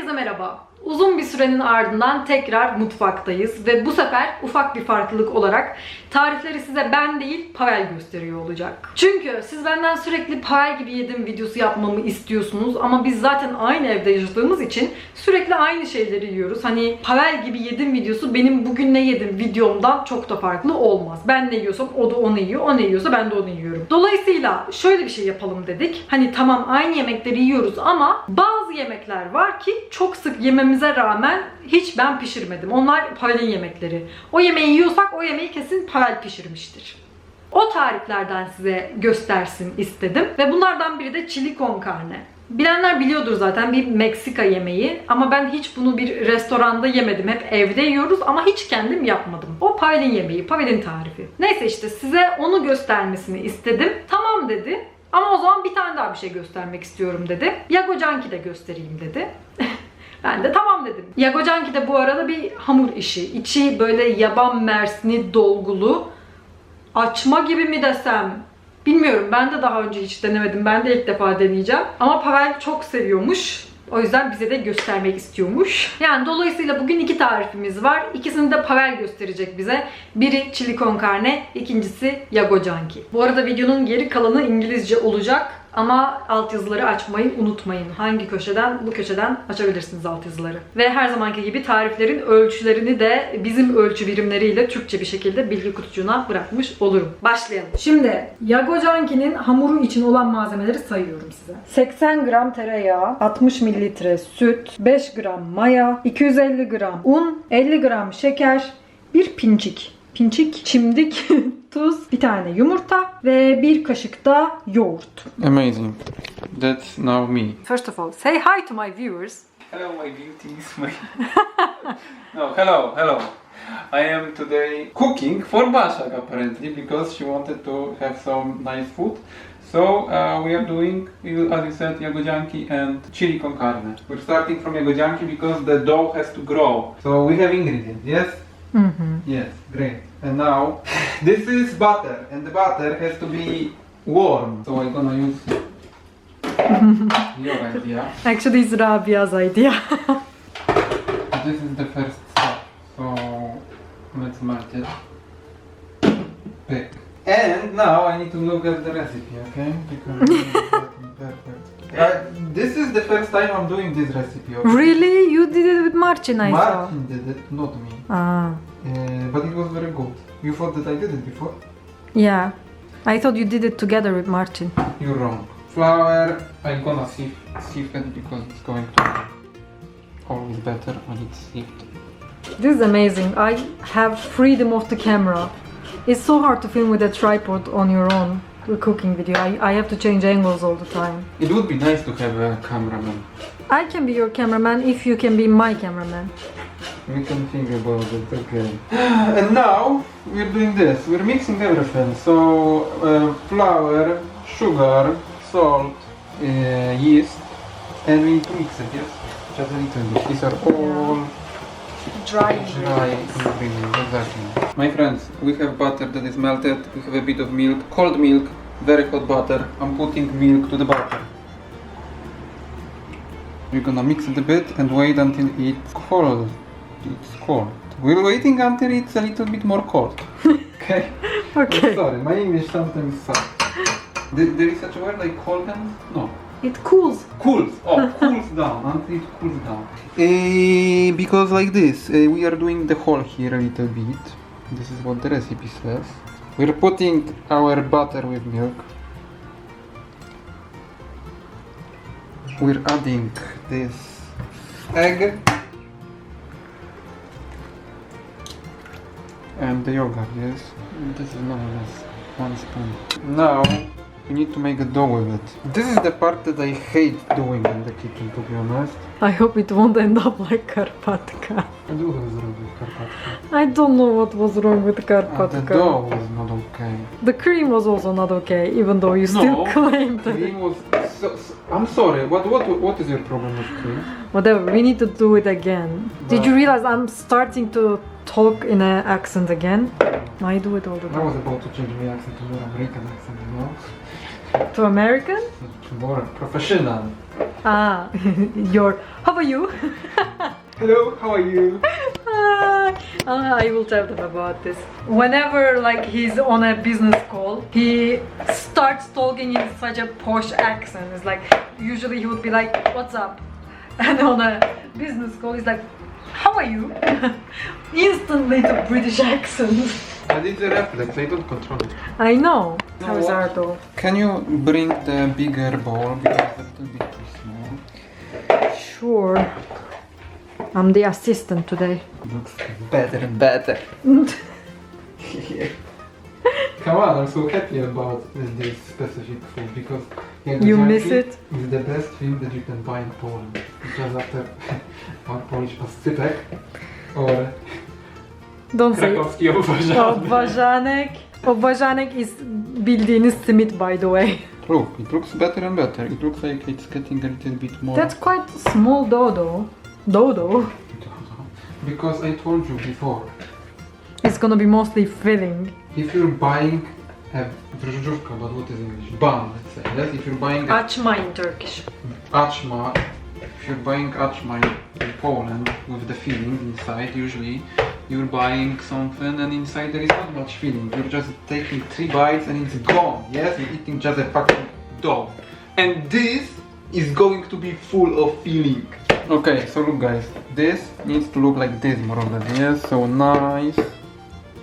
Herkese merhaba. Uzun bir sürenin ardından tekrar mutfaktayız ve bu sefer ufak bir farklılık olarak tarifleri size ben değil Pavel gösteriyor olacak. Çünkü siz benden sürekli Pavel gibi yedim videosu yapmamı istiyorsunuz ama biz zaten aynı evde yaşadığımız için sürekli aynı şeyleri yiyoruz. Hani Pavel gibi yedim videosu benim bugün ne yedim videomdan çok da farklı olmaz. Ben ne yiyorsam o da onu yiyor, o ne yiyorsa ben de onu yiyorum. Dolayısıyla şöyle bir şey yapalım dedik. Hani tamam aynı yemekleri yiyoruz ama bazı yemekler var ki çok sık yememize rağmen hiç ben pişirmedim. Onlar Pavel'in yemekleri. O yemeği yiyorsak o yemeği kesin Pavel pişirmiştir. O tariflerden size göstersin istedim. Ve bunlardan biri de chili con carne. Bilenler biliyordur zaten bir Meksika yemeği ama ben hiç bunu bir restoranda yemedim. Hep evde yiyoruz ama hiç kendim yapmadım. O Pavel'in yemeği, Pavel'in tarifi. Neyse işte size onu göstermesini istedim. Tamam dedi. Ama o zaman bir tane daha bir şey göstermek istiyorum dedi. Yagocanki de göstereyim dedi. Ben de tamam dedim. Yagocanki de bu arada bir hamur işi. İçi böyle yaban mersini dolgulu. Açma gibi mi desem? Bilmiyorum. Ben de daha önce hiç denemedim. Ben de ilk defa deneyeceğim. Ama Pavel çok seviyormuş. O yüzden bize de göstermek istiyormuş. Yani dolayısıyla bugün iki tarifimiz var. İkisini de Pavel gösterecek bize. Biri chili con carne, ikincisi yagocanki. Bu arada videonun geri kalanı İngilizce olacak. Ama altyazıları açmayı unutmayın. Hangi köşeden? Bu köşeden açabilirsiniz altyazıları. Ve her zamanki gibi tariflerin ölçülerini de bizim ölçü birimleriyle Türkçe bir şekilde bilgi kutucuğuna bırakmış olurum. Başlayalım. Şimdi Yagocanki'nin hamuru için olan malzemeleri sayıyorum size. 80 gram tereyağı, 60 mililitre süt, 5 gram maya, 250 gram un, 50 gram şeker, bir pinçik. Pinçik, çimdik, tuz, bir tane yumurta ve bir kaşık da yoğurt. Amazing. That's now me. First of all, say hi to my viewers. Hello, my beauties. My... no, hello, hello. I am today cooking for Bashak apparently because she wanted to have some nice food. So uh, we are doing, as you said, yagojanki and chili con carne. We're starting from yagojanki because the dough has to grow. So we have ingredients, yes? Yes, great. And now this is butter, and the butter has to be warm. So I'm gonna use your idea. Actually, it's Rabia's idea. This is the first step. So let's melt it. Pick. And now I need to look at the recipe, okay? Because. Uh, this is the first time I'm doing this recipe. Okay? really? You did it with Marcin, I saw. Martin did it, not me. Ah, Uh, but it was very good. You thought that I did it before? yeah. I thought you did it together with Martin. You're wrong. Flour, I'm gonna sieve, sieve it because it's going to be always better when it's sieved. This is amazing. I have freedom of the camera. It's so hard to film with a tripod on your own a cooking video. I, I have to change angles all the time. It would be nice to have a cameraman. I can be your cameraman if you can be my cameraman. We can think about it, okay. And now we're doing this. We're mixing everything. So uh, flour, sugar, salt, uh, yeast, and we need to mix it. Yes, just a little bit. These are all Dry dry ingredients. Exactly. My friends, we have butter that is melted. We have a bit of milk, cold milk, very hot butter. I'm putting milk to the butter. We're gonna mix it a bit and wait until it's cold. It's cold. We're waiting until it's a little bit more cold. okay? Okay. Sorry, my English sometimes sucks. There there is such a word like cold and no. It cools. Cools. Oh, cools down until it cools down. Eh, because like this, eh, we are doing the hole here a little bit. This is what the recipe says. We're putting our butter with milk. We're adding this egg and the yogurt. Yes, this is more or less one spoon. Now we need to make a dough with it. This is the part that I hate doing in the kitchen, to be honest. I hope it won't end up like Karpatka. I do have wrong with Karpatka. I don't know what was wrong with Uh, the Karpatka. dough was not okay. The cream was also not okay, even though you still No, claimed that. Cream was. So, so- I'm sorry. What what what is your problem with cream? Whatever, we need to do it again. Did you realize I'm starting to talk in an accent again? I do it all the time. I was about to change my accent to more American accent, you know, To American? to more professional. Ah, your. How are you? Hello, how are you? Ah, I will tell them about this. Whenever like he's on a business call, he starts talking in such a posh accent. It's like usually he would be like, "What's up?" And on a business call, he's like, "How are you?" Instantly the British accent. I did the reflex, I don't control it. I know. No, How is what? Arto? Can you bring the bigger bowl because it's a little bit too small? Sure. I'm the assistant today. Looks better and better. Come on, I'm so happy about uh, this specific food because You miss it? It's the best thing that you can buy in Poland. Because after our Polish pastypek or Don't say. krakowski obwarzany. Obważanek. Obważanek is bildiğiniz simit by the way. Look, it looks better and better. It looks like it's getting a little bit more. That's quite small dodo. Dodo. Because I told you before, It's gonna be mostly filling. If you're buying a drożdżówka, but what is English? Bun, let's say, yes? If you're buying a Açma in Turkish. achma, if you're buying achma in, in Poland with the filling inside, usually you're buying something and inside there is not much filling. You're just taking three bites and it's gone, yes? You're eating just a fucking dog. And this is going to be full of filling. Okay, so look guys, this needs to look like this more or less, yes? So nice.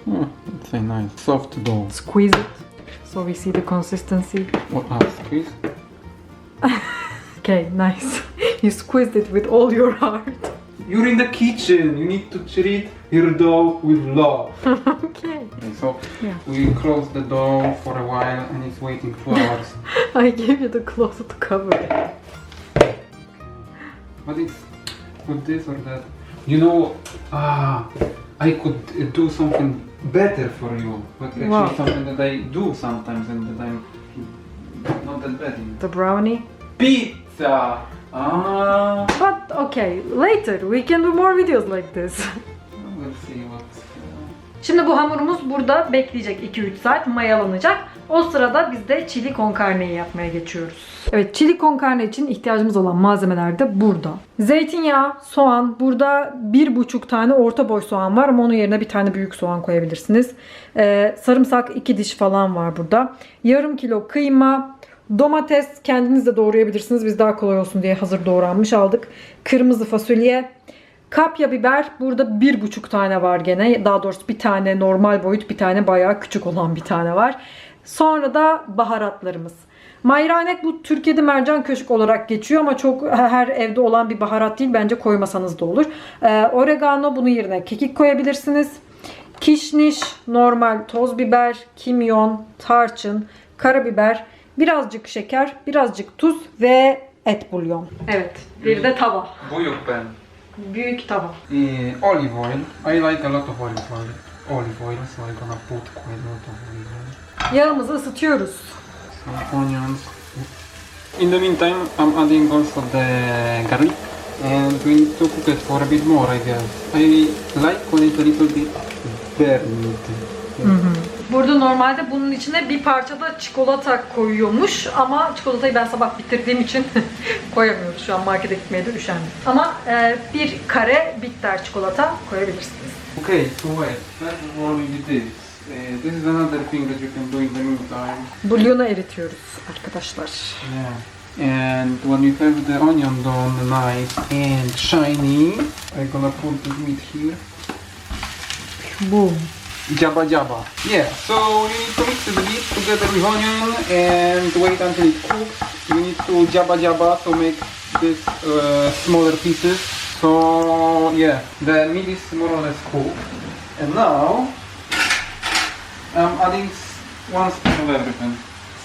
Let's say nice. Soft dough. Squeeze it so we see the consistency. What ah, squeeze? Okay, nice. You squeezed it with all your heart. You're in the kitchen. You need to treat your dough with love. okay. Okay, so Yeah. we close the door for a while and it's waiting two hours. I gave you the cloth to cover it. but it's with this or that. You know, ah, I could uh, do something better for you. But actually Wow. something that I do sometimes and that I'm not that bad in. The brownie. Pizza! Ah, But okay, later we can do more videos like this. we'll see what. Uh, Şimdi bu hamurumuz burada bekleyecek 2-3 saat mayalanacak. O sırada biz de chili con carne'yi yapmaya geçiyoruz. Evet chili con carne için ihtiyacımız olan malzemeler de burada. Zeytinyağı, soğan. Burada bir buçuk tane orta boy soğan var ama onun yerine bir tane büyük soğan koyabilirsiniz. Ee, sarımsak 2 diş falan var burada. Yarım kilo kıyma, domates kendiniz de doğrayabilirsiniz. Biz daha kolay olsun diye hazır doğranmış aldık. Kırmızı fasulye, Kapya biber burada bir buçuk tane var gene. Daha doğrusu bir tane normal boyut bir tane bayağı küçük olan bir tane var. Sonra da baharatlarımız. Mayranek bu Türkiye'de mercan köşk olarak geçiyor ama çok her evde olan bir baharat değil. Bence koymasanız da olur. Ee, oregano bunun yerine kekik koyabilirsiniz. Kişniş, normal toz biber, kimyon, tarçın, karabiber, birazcık şeker, birazcık tuz ve et bulyon. Evet, bir de tava. Buyuk ben. Büyük tava. Uh, olive oil. I like a lot of olive oil. Olive oil, so I'm gonna put quite a lot of olive oil. Yağımızı ısıtıyoruz. Onions. In the meantime, I'm adding also the garlic, and we need to cook it for a bit more, I guess. I like when it's a little bit burned. Burada normalde bunun içine bir parça da çikolata koyuyormuş ama çikolatayı ben sabah bitirdiğim için koyamıyoruz. Şu an markete gitmeye de üşendim. Ama e, bir kare bitter çikolata koyabilirsiniz. Okay, so wait. All, we did this. Uh, this is another thing that you can do in the meantime. Bulyonu eritiyoruz arkadaşlar. Yeah. And when you have the onion done nice and shiny, I'm gonna put the meat here. Boom. Jabba jabba. Yeah, so you need to mix the meat together with onion and wait until it cooks. You need to jabba jabba to make this uh, smaller pieces. So yeah, the meat is more or less cooked. And now I'm adding one spoon of everything.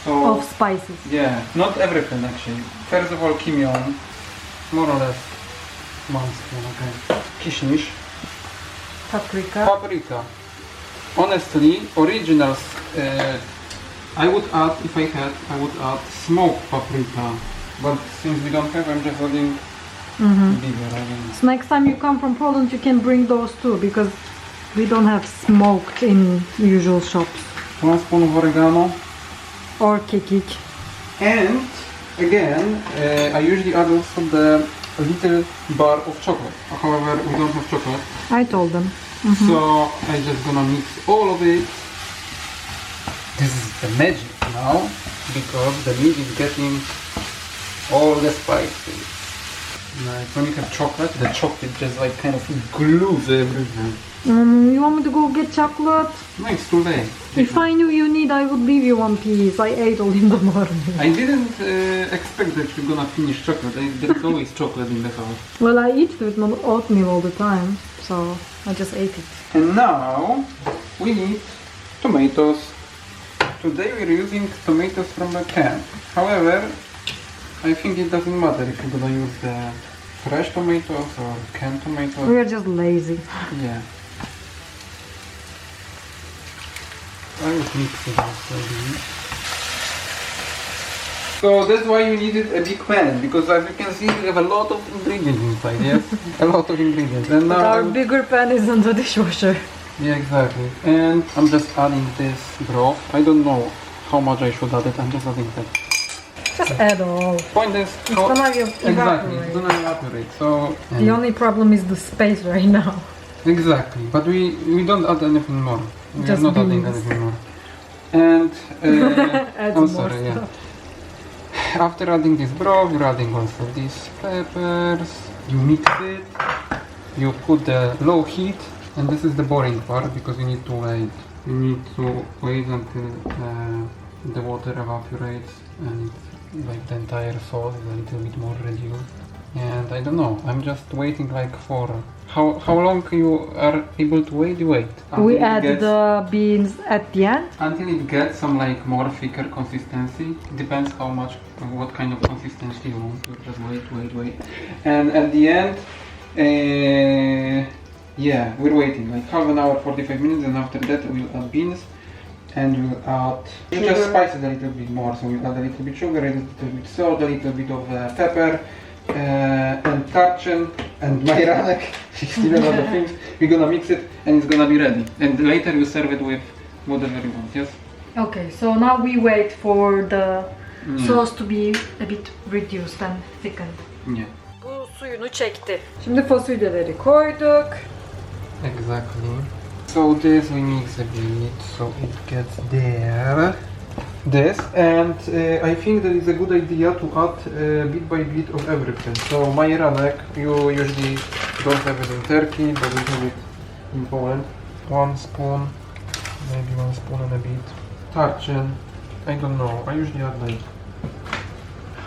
So Of spices. yeah, not everything actually. First of all, kimyon, more or less one spoon. Okay. Kishnish. Paprika. Paprika. Honestly, originals. Uh, I would add, if I had, I would add smoked paprika. But since we don't have, I'm just adding bigger. I mean. So next time you come from Poland you can bring those too because we don't have smoked in usual shops. One spoon of oregano Or kekik. and again, uh, I usually add also the little bar of chocolate. However, we don't have chocolate, I told them. so I just gonna mix all of it. This is the magic now, because the meat is getting all the spices. Like when you have chocolate, the chocolate just like kind of glues everything. Um, you want me to go get chocolate? No, it's too late. If I knew you need, I would leave you one piece. I ate all in the morning. I didn't uh, expect that you're gonna finish chocolate. I, there's always chocolate in the house. Well, I eat it with my oatmeal all the time, so I just ate it. And now we need tomatoes. Today we're using tomatoes from a can. However, I think it doesn't matter if you're gonna use the fresh tomatoes or canned tomatoes. We are just lazy. Yeah. I would mix it up. So that's why you needed a big pan because as you can see we have a lot of ingredients inside, yes? a lot of ingredients. And But now I our bigger pan is in the dishwasher. Yeah, exactly. And I'm just adding this broth. I don't know how much I should add it. I'm just adding that. Just add all. Point is, It's how- gonna exactly, it's gonna evaporate. So The only problem is the space right now. exactly, but we we don't add anything more. We Just are not adding beans. anything more. And uh, I'm sorry, yeah. After adding this broth, you're adding also these peppers. You mix it. You put the low heat, and this is the boring part because you need to wait. You need to wait until uh, the water evaporates and like the entire sauce is a little bit more reduced. And I don't know. I'm just waiting like for how how long you are able to wait. You wait. We add gets- the beans at the end. until it gets some like more thicker consistency. Depends how much, what kind of consistency you want. You just wait, wait, wait, and at the end, uh, yeah, we're waiting like half an hour, 45 minutes, and after that we'll add beans. And we'll add, we just Sugar. spice it a little bit more. So we'll add a little bit sugar, a little bit salt, a little bit of uh, pepper, uh, and tarchin, and majranek. Still a lot of things. We're gonna mix it, and it's gonna be ready. And later you serve it with whatever you want. Yes. Okay, so now we wait for the Yeah. sauce to be a bit reduced and thickened. Yeah. Bu suyunu çekti. Şimdi fasulyeleri koyduk. Exactly. So this we mix a bit so it gets there. This and uh, I think that is a good idea to add uh, bit by bit of everything. So majeranek you usually don't have it in Turkey, but we have it in Poland. One spoon, maybe one spoon and a bit. Tarchin, I don't know. I usually add like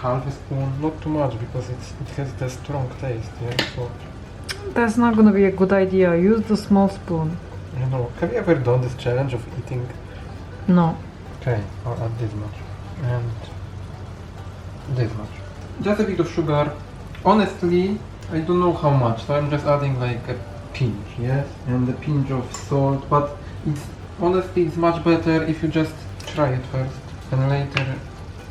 half a spoon, not too much because it's it has the strong taste. Yeah. So That's not gonna be a good idea. Use the small spoon. I don't know. Have you ever done this challenge of eating? No. Okay, I'll add this much. And this much. Just a bit of sugar. Honestly, I don't know how much, so I'm just adding like a pinch, yes? And a pinch of salt, but it's honestly it's much better if you just try it first and later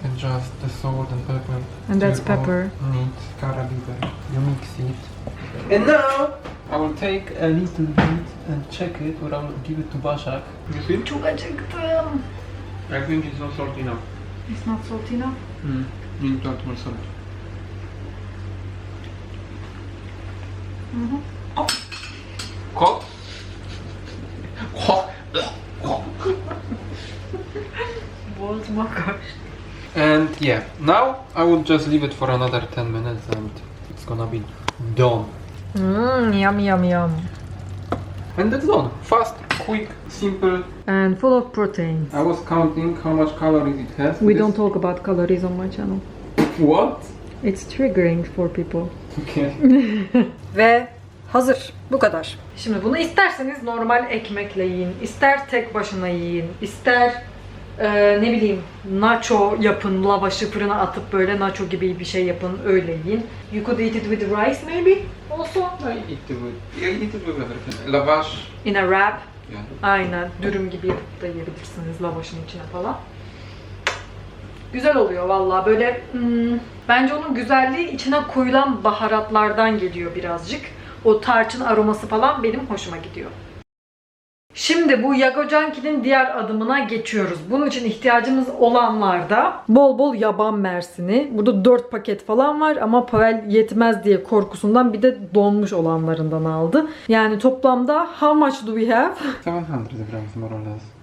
adjust the salt and pepper. And to that's your own pepper. Neat, karabiber. You mix it. And now I will take a little bit and check it, or I'll give it to Bashak. You see? Çok acıktım. I think it's not salty enough. It's not salty enough. Mm. You need to add more salt. Mhm. Hot. Hot. Boğazıma kaçtı. And yeah, now I will just leave it for another 10 minutes and it's gonna be done. Mmm, yum yum yum. And that's done. Fast, quick, simple. And full of protein. I was counting how much calories it has. We This- don't talk about calories on my channel. What? It's triggering for people. Okay. Ve hazır. Bu kadar. Şimdi bunu isterseniz normal ekmekle yiyin, ister tek başına yiyin, ister e, ne bileyim nacho yapın, lavaşı fırına atıp böyle nacho gibi bir şey yapın, öyle yiyin. You could eat it with rice maybe also. I eat it with, I eat it with everything. Lavash. In a wrap. Yeah. Aynen. Dürüm gibi yapıp da yiyebilirsiniz lavaşın içine falan. Güzel oluyor valla. Böyle hmm, bence onun güzelliği içine koyulan baharatlardan geliyor birazcık. O tarçın aroması falan benim hoşuma gidiyor. Şimdi bu Yagocanki'nin diğer adımına geçiyoruz. Bunun için ihtiyacımız olanlarda bol bol yaban mersini. Burada 4 paket falan var ama Pavel yetmez diye korkusundan bir de donmuş olanlarından aldı. Yani toplamda how much do we have? 700 grams more or less.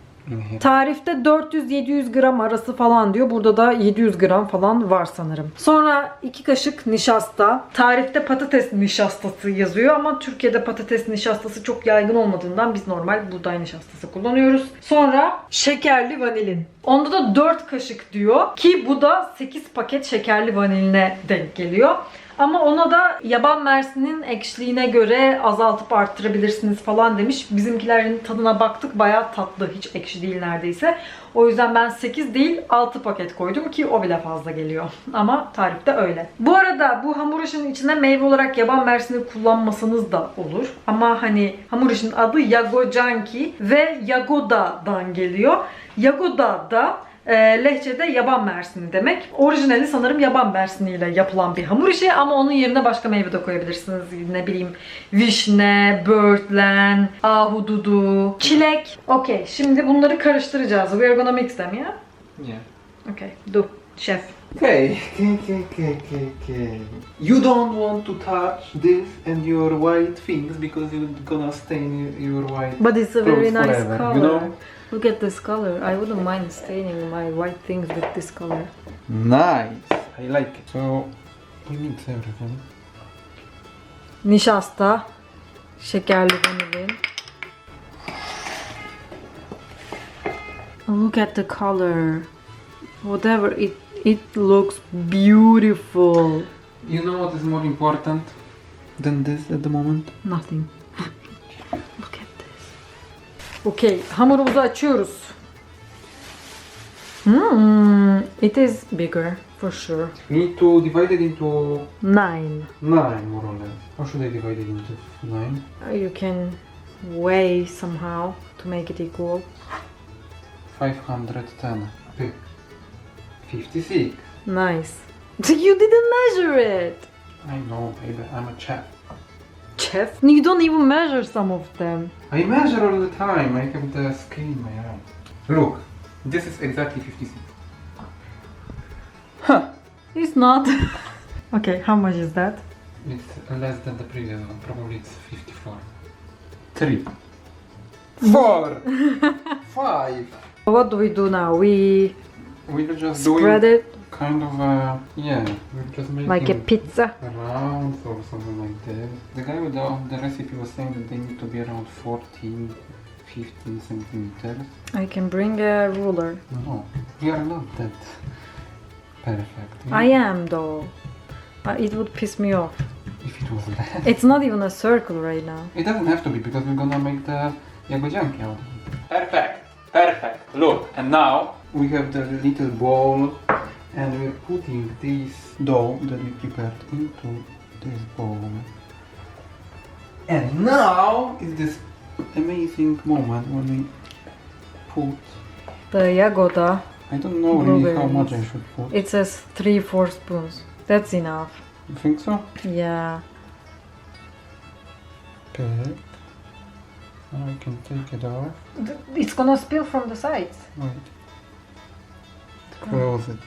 Tarifte 400-700 gram arası falan diyor. Burada da 700 gram falan var sanırım. Sonra 2 kaşık nişasta. Tarifte patates nişastası yazıyor ama Türkiye'de patates nişastası çok yaygın olmadığından biz normal buğday nişastası kullanıyoruz. Sonra şekerli vanilin. Onda da 4 kaşık diyor ki bu da 8 paket şekerli vaniline denk geliyor. Ama ona da yaban mersinin ekşiliğine göre azaltıp arttırabilirsiniz falan demiş. Bizimkilerin tadına baktık bayağı tatlı. Hiç ekşi değil neredeyse. O yüzden ben 8 değil 6 paket koydum ki o bile fazla geliyor. Ama tarifte öyle. Bu arada bu hamur işinin içine meyve olarak yaban mersini kullanmasanız da olur. Ama hani hamur işinin adı Yagocanki ve Yagoda'dan geliyor. Yagoda da e, lehçede yaban mersini demek. Orijinali sanırım yaban mersiniyle yapılan bir hamur işi ama onun yerine başka meyve de koyabilirsiniz. Ne bileyim vişne, böğürtlen, ahududu, çilek. Okey şimdi bunları karıştıracağız. We are gonna mix them yeah? Yeah. Okay, do. Chef. Okay, okay, okay, okay, okay. You don't want to touch this and your white things because you're gonna stain your white. But it's a very nice forever, color. You know? Look at this color. I wouldn't mind staining my white things with this color. Nice. I like it. So we mix everything. Nişasta, şekerli vanilin. Look at the color. Whatever it it looks beautiful. You know what is more important than this at the moment? Nothing. Look Okay, hamurumuzu açıyoruz. Hmm, it is bigger for sure. Need to divide it into Nine. nine more or less. How should I divide it into nine? You can weigh somehow to make it equal. 510. 56. Nice. You didn't measure it. I know, baby. I'm a chef. Chef, you don't even measure some of them. I measure all the time. I have the scale in my hand. Look, this is exactly 56. Huh. It's not. okay, how much is that? It's less than the previous one. Probably it's 54. Three. Four. Five. What do we do now? We We're just spread doing it kind of a yeah. We're just making like a pizza. around or something like this. The guy with the, the recipe was saying that they need to be around 14, 15 centimeters. I can bring a ruler. No, we are not that perfect. I am though. Uh, it would piss me off. If it was less. It's not even a circle right now. It doesn't have to be because we're gonna make the jagodzianki out. Perfect, perfect. Look, and now we have the little bowl and we're putting this dough that we prepared into this bowl. And now is this amazing moment when we put. The yagoda, I don't know really how much I should put. it says 3-4 spoons. That's enough. You think so? Yeah. Perfect. Now I can take it off. It's gonna spill from the sides. Wait. Close it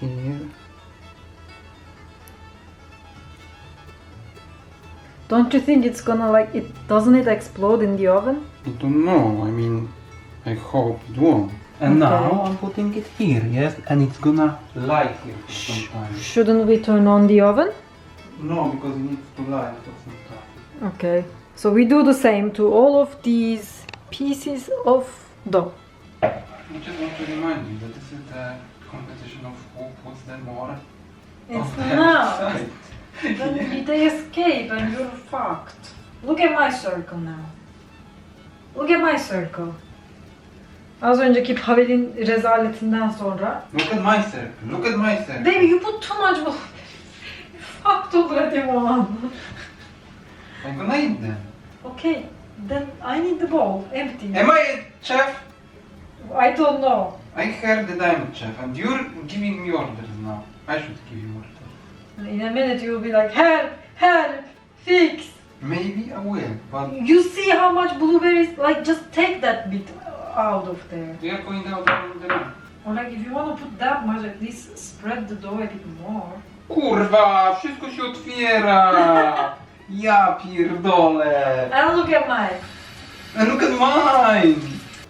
here. Don't you think it's gonna like it doesn't it explode in the oven? I don't know. I mean, I hope it won't. And now I'm putting it here, yes, and it's gonna lie here for some time. Shouldn't we turn on the oven? No, because it needs to lie for some time. Okay. So we do the same to all of these pieces of dough. I just want to remind you that this is the competition of who puts them more. It's on not. side. Then they escape and you're fucked. Look at my circle now. Look at my circle. Az önceki Pavel'in rezaletinden sonra. Look at my circle. Look at my circle. Baby you put too much bu- Fucked already one. I'm gonna eat them. Okay, then I need the bowl empty. Am I a chef? I don't know. I heard the I'm chef, and you're giving me orders now. I should give you orders. In a minute you will be like help, help, fix. Maybe I will, but You see how much blueberries? Like, just take that bit out of there. we are going out on the run. Or like, if you want to put that much, at least spread the dough a bit more. Kurwa, wszystko się otwiera! Ja pierdolę! And look at mine. And look at mine!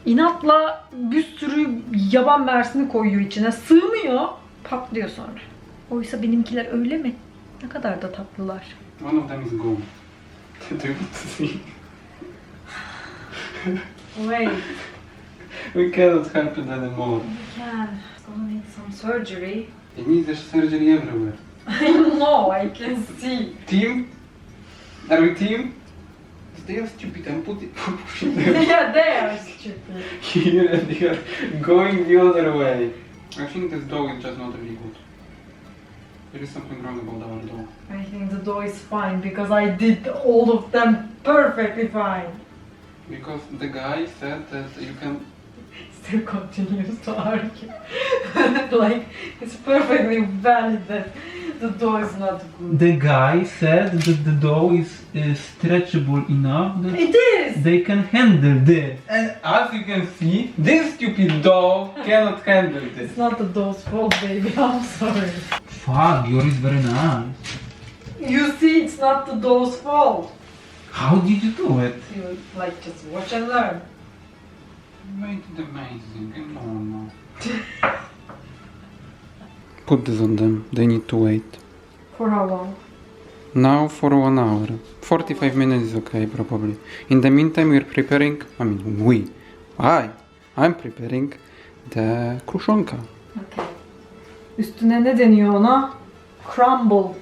İnatla bir sürü yaban mersini koyuyor içine. Sığmıyor. Patlıyor sonra. Oysa benimkiler öyle mi? Ne kadar da tatlılar. One of them is gone. Do you want to see? Wait. We cannot help it anymore. We can. It's gonna need some surgery. It needs there's surgery everywhere. I know, I can see. Team? Are we team? They are stupid and put it pushing them yeah, they are stupid. here and they are going the other way. I think this dough is just not really good. There is something wrong about our dough. I think the dough is fine because I did all of them perfectly fine. Because the guy said that you can Still continues to argue. like, it's perfectly valid that the dough is not good. The guy said that the dough is uh, stretchable enough that It is! they can handle this. And as you can see, this stupid dough cannot handle this. It's not the dough's fault, baby. I'm sorry. Fuck, yours is very nice. You see, it's not the dough's fault. How did you do it? You like just watch and learn. Made it amazing and normal. Put this on them, they need to wait. For how long? Now for one hour. 45 minutes is okay, probably. In the meantime, we're preparing, I mean, we, I, I'm preparing the kruszonka. Okay. Üstüne ne deniyor ona? Crumble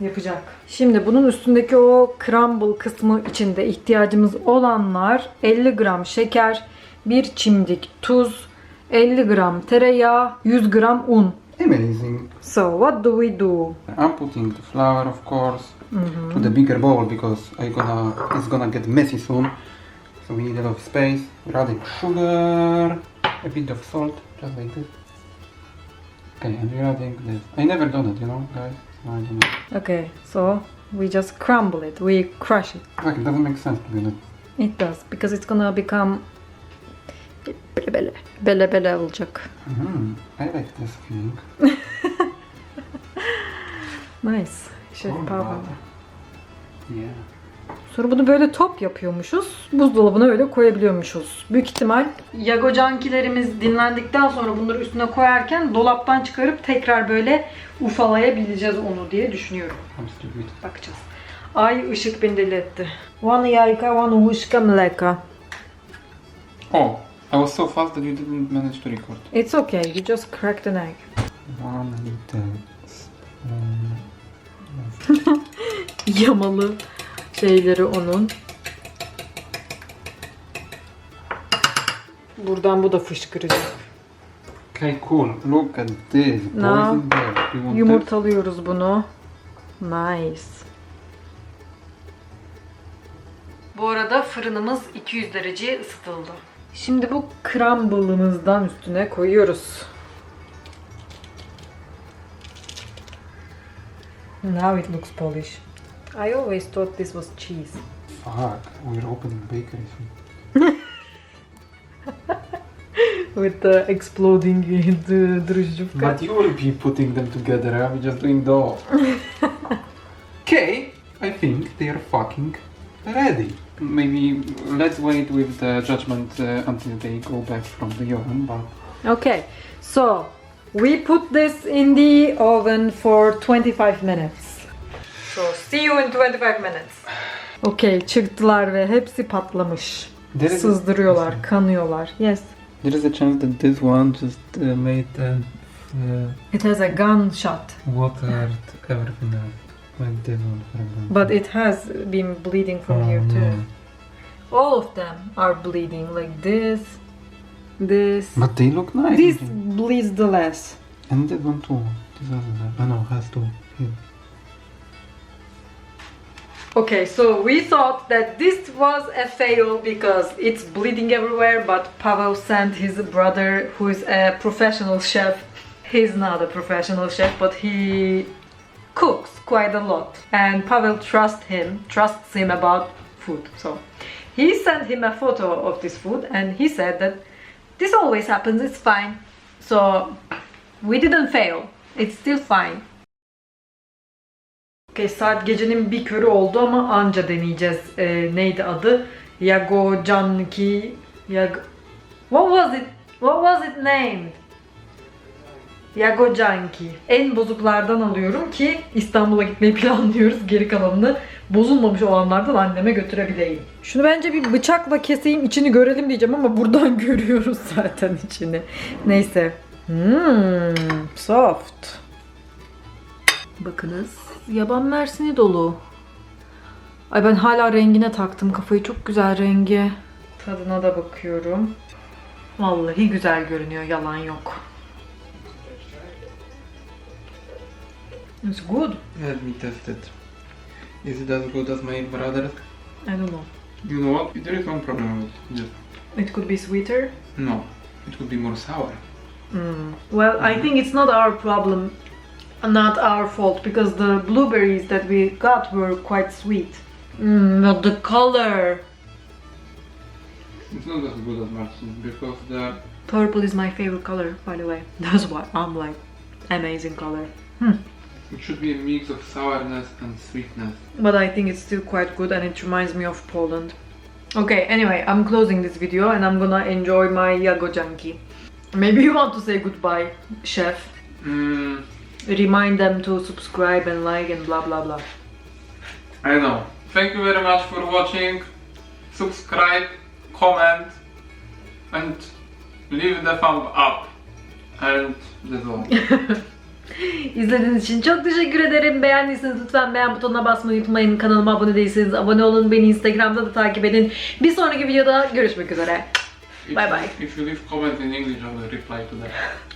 yapacak. Şimdi bunun üstündeki o crumble kısmı içinde ihtiyacımız olanlar 50 gram şeker, 1 çimdik tuz, 50 gram tereyağı, 100 gram un. Amazing. So what do we do? I'm putting the flour, of course, mm-hmm. to the bigger bowl because I gonna it's gonna get messy soon. So we need a lot of space. We're adding sugar, a bit of salt, just like this. Okay, and we're adding this. I never done it, you know, guys. I don't know. Okay, so we just crumble it, we crush it. Like, it doesn't make sense to do that. It does because it's gonna become bele bele bele bele olacak. Mhm, I like this feeling. Nice. Cool, pardon. wow. Yeah. Sonra bunu böyle top yapıyormuşuz. Buzdolabına öyle koyabiliyormuşuz. Büyük ihtimal Yagocankilerimiz dinlendikten sonra bunları üstüne koyarken dolaptan çıkarıp tekrar böyle ufalayabileceğiz onu diye düşünüyorum. Bakacağız. Ay ışık beni deli etti. One jajka, one łyżka mleka. Oh, I was so fast that you didn't manage to record. It's okay, you just cracked an egg. One little spoon. Yamalı şeyleri onun. Buradan bu da fışkıracak. Okay, cool. Look at this. Now. You want that? Yumurtalıyoruz bunu. Nice. Bu arada fırınımız 200 dereceye ısıtıldı. Şimdi bu crumble'ımızdan üstüne koyuyoruz. Now it looks Polish. I always thought this was cheese. Fuck, we're opening bakery soon. With the exploding drożdżówka. But you will be putting them together, I'm just doing dough. okay, I think they are fucking ready. Maybe let's wait with the judgment uh, until they go back from the oven, but Okay, so we put this in the oven for 25 minutes. So see you in 25 minutes. Okay, çıktılar ve hepsi patlamış. There is a- Sızdırıyorlar, kanıyorlar. Yes. there is a chance that this one just uh, made uh, uh, It has a gunshot, watered everything else. Like this one, for example. but it has been bleeding from Oh, here too. no. All of them are bleeding, like this, this. But they look nice. This bleeds the less. And that one too. This other one. I know, has to. Here. Okay, so we thought that this was a fail because it's bleeding everywhere, but Pavel sent his brother, who is a professional chef. He's not a professional chef, but he cooks quite a lot, and Pavel trusts him, trusts him about food. So he sent him a photo of this food, and he said that this always happens. It's fine. So we didn't fail. It's still fine. Okay, saat gecenin bir körü oldu ama anca deneyeceğiz. Ee, neydi adı? Yago Canki Yag What was it? What was it named? Yago Canki. En bozuklardan alıyorum ki İstanbul'a gitmeyi planlıyoruz. Geri kalanını bozulmamış olanlardan anneme götürebileyim. Şunu bence bir bıçakla keseyim içini görelim diyeceğim ama buradan görüyoruz zaten içini. Neyse. Hmm, soft. Bakınız. Yaban mersini dolu. Ay ben hala rengine taktım kafayı. Çok güzel rengi. Tadına da bakıyorum. Vallahi güzel görünüyor. Yalan yok. It's good. Let me test it. Is it as good as my brother's? I don't know. You know what? There is one problem with it. Just It could be sweeter. no. It could be more sour. Mm. Well, I think it's not our problem, not our fault, because the blueberries that we got were quite sweet. Mm, but the color. It's not as good as Martin because the Purple is my favorite color, by the way. That's why I'm like, amazing color. It should be a mix of sourness and sweetness. But I think it's still quite good and it reminds me of Poland. Okay, anyway, I'm closing this video and I'm gonna enjoy my Jagodzianki. Maybe you want to say goodbye, chef. Mm, Remind them to subscribe and like and blah blah blah. I know. Thank you very much for watching. Subscribe, comment, and leave the thumb up. And that's all. İzlediğiniz için çok teşekkür ederim. Beğendiyseniz lütfen beğen butonuna basmayı unutmayın. Kanalıma abone değilseniz abone olun. Beni Instagram'da da takip edin. Bir sonraki videoda görüşmek üzere. Bye bye. If you leave comments in English, I will reply to that.